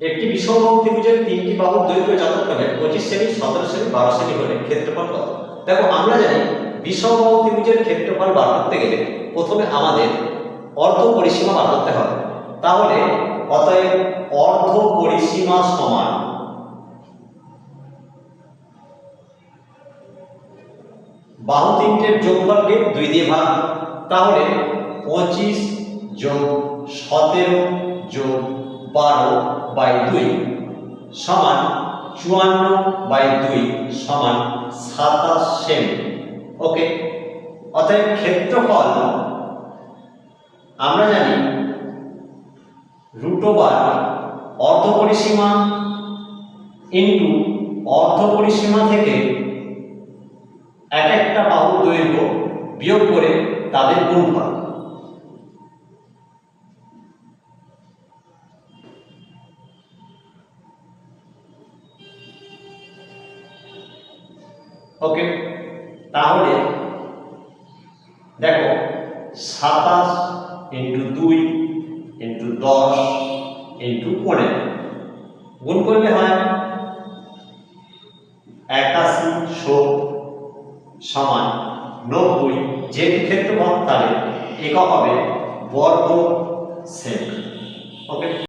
একটি বিষমবাহু ত্রিভুজের তিনটি বাহুর দৈর্ঘ্য যথাক্রমে পঁচিশ সেমি সতেরো সেমি বারো সেমি হলে ক্ষেত্রফল কত? দেখো, আমরা জানি বিষমবাহু ত্রিভুজের ক্ষেত্রফল বার করতে গেলে প্রথমে আমাদের অর্ধ পরিসীমা বার করতে হবে। তাহলে অতএব অর্ধ পরিসীমা সমান বাহু তিনটের যোগফলকে দুই দিয়ে ভাগ। তাহলে পঁচিশ যোগ সতেরো যোগ বারো বাই দুই সমান চুয়ান্ন বাই দুই সমান সাতাশ সেমি। ওকে? অতএব ক্ষেত্রফল, আমরা জানি রুট ওভার অর্ধ পরিসীমা ইন্টু অর্ধ পরিসীমা থেকে এক একটা বাহুর দৈর্ঘ্য বিয়োগ করে তাদের গুণফল। ওকে তাহলে দেখো, সাতাশ ইন্টু দুই ইন্টু দশ ইন্টু পনেরো। গুণ করলে হয় একাশি শো সমান নব্বই। যেটি ক্ষেত্রফল তাহলে একক হবে বর্গ সেক ওকে